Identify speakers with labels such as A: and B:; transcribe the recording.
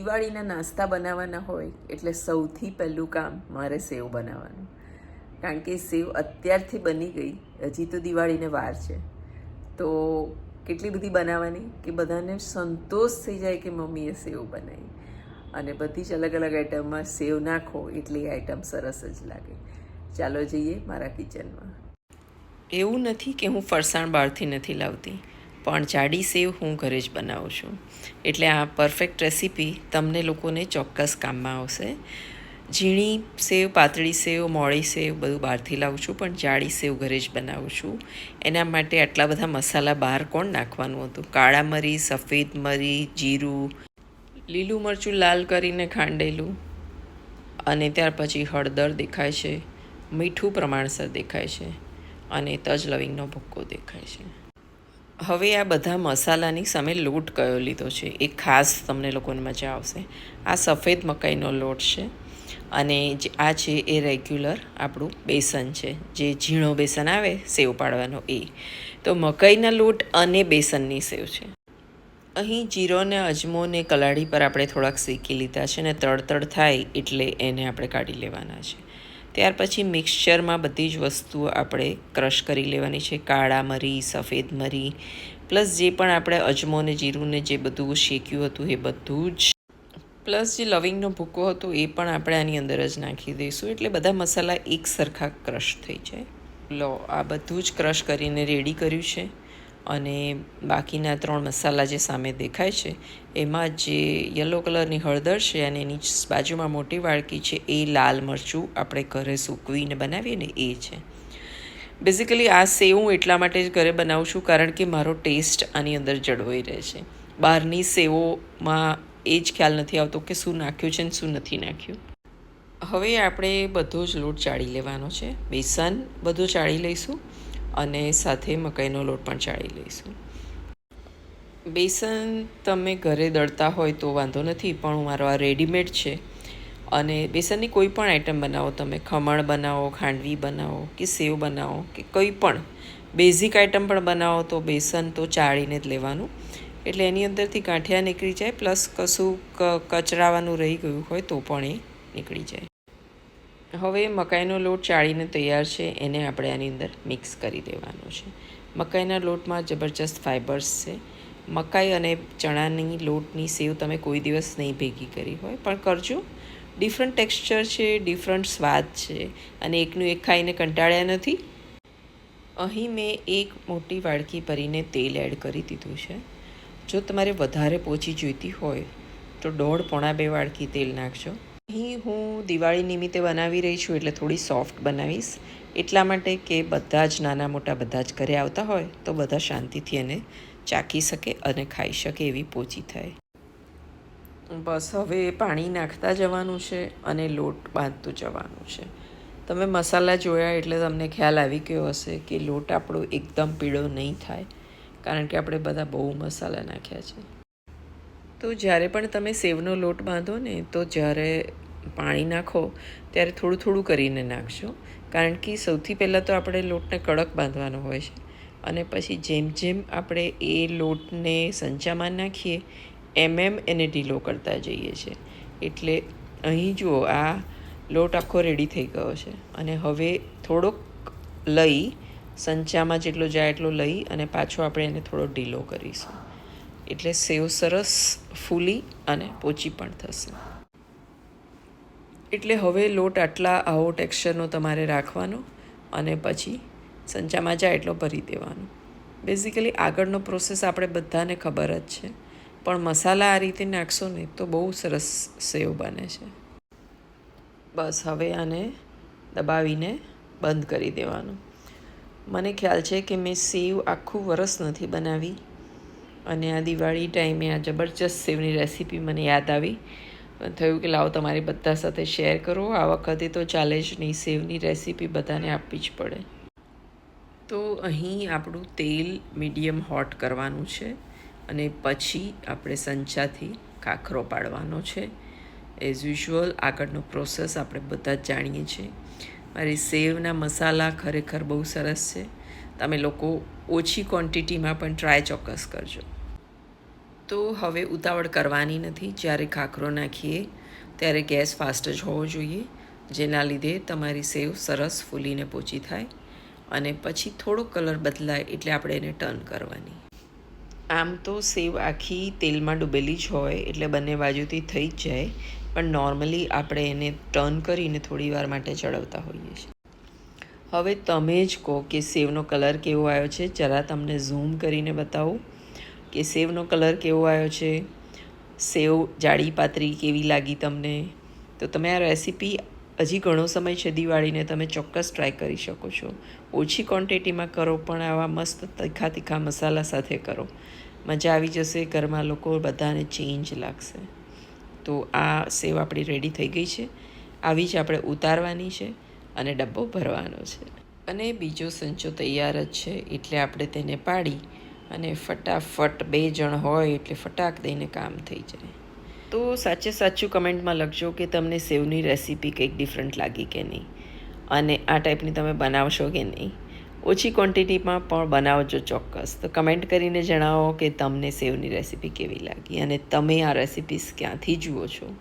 A: દિવાળીના નાસ્તા બનાવવાના હોય, એટલે સૌથી પહેલું કામ મારે સેવ બનાવવાનું. કારણ કે સેવ અત્યારથી બની ગઈ, હજી તો દિવાળીને વાર છે. તો કેટલી બધી બનાવવાની? કે બધાને સંતોષ થઈ જાય કે મમ્મીએ સેવ બનાવી. અને બધી જ અલગ અલગ આઈટમમાં સેવ નાખો, એટલે એ આઈટમ સરસ જ લાગે. ચાલો જઈએ મારા કિચનમાં. એવું નથી કે હું ફરસાણ બહારથી નથી લાવતી. પણ જાડી સેવ હું ઘરે જ બનાવું છું. એટલે આ પરફેક્ટ રેસીપી તમને લોકોને ચોક્કસ કામમાં આવશે. ઝીણી સેવ, પાતળી સેવ, મોળી સેવ બધું બહારથી લાવું છું, પણ જાડી સેવ ઘરે જ બનાવું છું. એના માટે આટલા બધા મસાલા બહાર કોણ નાખવાનું હતું? કાળા મરી, સફેદ મરી, જીરું, લીલું મરચું લાલ કરીને ખાંડેલું અને ત્યાર પછી હળદર દેખાય છે, મીઠું પ્રમાણસર દેખાય છે અને તજ લવિંગનો ભૂક્કો દેખાય છે. હવે આ બધા મસાલાની સામે લોટ કયો લીધો છે? એ ખાસ તમને લોકોને મજા આવશે. આ સફેદ મકાઈનો લોટ છે અને જે આ છે એ રેગ્યુલર આપણું બેસન છે. જે ઝીણો બેસન આવે સેવ પાડવાનો એ. તો મકાઈના લોટ અને બેસનની સેવ છે. અહીં જીરો ને અજમો કલાડી પર આપણે થોડાક શેકી લીધા છે ને તડતડ થાય એટલે એને આપણે કાઢી લેવાના છે. ત્યાર પછી મિક્સચરમાં બધી જ વસ્તુઓ આપણે ક્રશ કરી લેવાની છે. કાળા મરી, સફેદ મરી, પ્લસ જે પણ આપણે અજમો ને જીરુંને જે બધું શેક્યું હતું એ બધું જ. પ્લસ જે લવિંગનો ભૂકો હતો એ પણ આપણે આની અંદર જ નાખી દઈશું. એટલે બધા મસાલા એક સરખા ક્રશ થઈ જાય. લો, આ બધું જ ક્રશ કરીને રેડી કર્યું છે. અને બાકીના ત્રણ મસાલા જે સામે દેખાય છે, એમાં જે યલો કલરની હળદર છે અને એની બાજુમાં મોટી વાડકી છે, એ લાલ મરચું આપણે ઘરે સૂકવીને બનાવીએ ને એ છે. બેઝિકલી આ સેવ હું એટલા માટે જ ઘરે બનાવું છું કારણ કે મારો ટેસ્ટ આની અંદર જળવાઈ રહે છે. બહારની સેવોમાં એ જ ખ્યાલ નથી આવતો કે શું નાખ્યું છે ને શું નથી નાખ્યું. હવે આપણે બધો જ લોટ ચાળી લેવાનો છે. બેસન બધું ચાળી લઈશું. અને સાથે મકાઈનો લોટ પણ ચાળી લઈશું. બેસન તમે ઘરે દળતા હોય તો વાંધો નથી, પણ મારો આ રેડીમેડ છે. અને બેસનની કોઈ પણ આઈટમ બનાવો, તમે ખમણ બનાવો, ખાંડવી બનાવો, કે સેવ બનાવો, કે કંઈ પણ બેઝિક આઈટમ પણ બનાવો, તો બેસન તો ચાળીને જ લેવાનું. એટલે એની અંદરથી ગાંઠિયા નીકળી જાય પ્લસ કશું કચરાવાનું રહી ગયું હોય તો પણ એ નીકળી જાય. હવે મકાઈનો લોટ ચાળીને તૈયાર છે, એને આપણે આની અંદર મિક્સ કરી દેવાનો છે. મકાઈના લોટમાં જબરજસ્ત ફાઇબર્સ છે. મકાઈ અને ચણાની લોટની સેવ તમે કોઈ દિવસ નહીં ભેગી કરી હોય, પણ કરજો. ડિફરન્ટ ટેક્સચર છે ડિફરન્ટ સ્વાદ છે, અને એકનું એક ખાઈને કંટાળ્યા નથી. અહીં મેં એક મોટી વાડકી ભરીને તેલ એડ કરી દીધું છે. જો તમારે વધારે પોચી જોઈતી હોય, તો દોઢ પોણા બે વાડકી તેલ નાખજો. અહીં હું દિવાળી નિમિત્તે બનાવી રહી છું એટલે થોડી સોફ્ટ બનાવીશ. એટલા માટે કે બધા જ નાના મોટા બધા જ ઘરે આવતા હોય તો બધા શાંતિથી એને ચાખી શકે અને ખાઈ શકે એવી પોચી થાય. બસ હવે પાણી નાખતા જવાનું છે અને લોટ બાંધતું જવાનું છે. તમે મસાલા જોયા એટલે તમને ખ્યાલ આવી ગયો હશે કે લોટ આપણો એકદમ પીળો નહીં થાય. કારણ કે આપણે બધા બહુ મસાલા નાખ્યા છે. તો જ્યારે પણ તમે સેવનો લોટ બાંધો ને, તો જ્યારે પાણી નાખો, ત્યારે થોડું થોડું કરીને નાખશો. કારણ કે સૌથી પહેલાં તો આપણે લોટને કડક બાંધવાનો હોય છે. અને પછી જેમ જેમ આપણે એ લોટને સંચામાં નાખીએ, એમ એમ એને ઢીલો કરતા જઈએ છીએ. એટલે અહીં જુઓ, આ લોટ આખો રેડી થઈ ગયો છે. અને હવે થોડોક લઈ, સંચામાં જેટલો જાય એટલો લઈ અને પાછો આપણે એને થોડો ઢીલો કરીશું. એટલે સેવ સરસ, ફૂલી અને પોચી પણ થશે. એટલે હવે લોટ આટલા આવો ટેક્સચરનો તમારે રાખવાનો અને પછી સંચામાં જાય એટલો ભરી દેવાનો. બેઝિકલી આગળનો પ્રોસેસ આપણે બધાને ખબર જ છે. પણ મસાલા આ રીતે નાખશો ને તો બહુ સરસ સેવ બને છે. બસ હવે આને દબાવીને બંધ કરી દેવાનું. મને ખ્યાલ છે કે મેં સેવ આખું વરસ નથી બનાવી. અને આ દિવાળી ટાઈમે આ જબરજસ્ત સેવની રેસીપી મને યાદ આવી. થયું કે લાવો તમારી બધા સાથે શેર કરો. આ વખતે તો ચાલે જ નહીં, સેવની રેસીપી બધાને આપવી જ પડે. તો અહીં આપણું તેલ મીડિયમ હોટ કરવાનું છે અને પછી આપણે સંચાથી ખાખરો પાડવાનો છે. એઝ યુઝ્યુઅલ આગળનો પ્રોસેસ આપણે બધા જ જાણીએ છીએ. મારી સેવના મસાલા ખરેખર બહુ સરસ છે. તમે લોકો ઓછી ક્વોન્ટિટીમાં પણ ટ્રાય ચોક્કસ કરજો. તો હવે ઉતાવળ કરવાની નથી. જ્યારે ખાખરો નાખીએ, ત્યારે ગેસ ફાસ્ટ જ હોવો જોઈએ. જેના લીધે તમારી સેવ સરસ ફૂલીને પોચી થાય અને પછી થોડો કલર બદલાય એટલે આપણે એને ટર્ન કરવાની. આમ તો સેવ આખી તેલમાં ડૂબેલી જ હોય એટલે બંને બાજુથી થઈ જ જાય. પણ નોર્મલી આપણે એને ટર્ન કરીને થોડી વાર માટે ચડવતા હોઈએ છીએ. હવે તમે જ કહો કે સેવનો કલર કેવો આવ્યો છે. જરા તમને ઝૂમ કરીને બતાવું કે સેવનો કલર કેવો આવ્યો છે. સેવ જાડી પાતરી કેવી લાગી તમને? તો તમે આ રેસીપી હજી ઘણો સમય છે દિવાળીને તમે ચોક્કસ ટ્રાય કરી શકો છો. ઓછી ક્વોન્ટિટીમાં કરો પણ આવા મસ્ત તીખા તીખા મસાલા સાથે કરો. મજા આવી જશે, ઘરમાં લોકો બધાને ચેન્જ લાગશે. તો આ સેવ આપણી રેડી થઈ ગઈ છે. આવી જ આપણે ઉતારવાની છે. અને ડબ્બો ભરવાનો છે. અને બીજો સંચો તૈયાર જ છે, એટલે આપણે તેને પાડી અને ફટાફટ બે જણ હોય એટલે ફટાક દઈને કામ થઈ જાય. તો સાચે સાચું કમેન્ટમાં લખજો કે તમને સેવની રેસીપી કંઈક ડિફરન્ટ લાગી કે નહીં. અને આ ટાઈપની તમે બનાવશો કે નહીં. ઓછી ક્વોન્ટિટીમાં પણ બનાવજો ચોક્કસ. તો કમેન્ટ કરીને જણાવો કે તમને સેવની રેસીપી કેવી લાગી અને તમે આ રેસીપીસ ક્યાંથી જુઓ છો?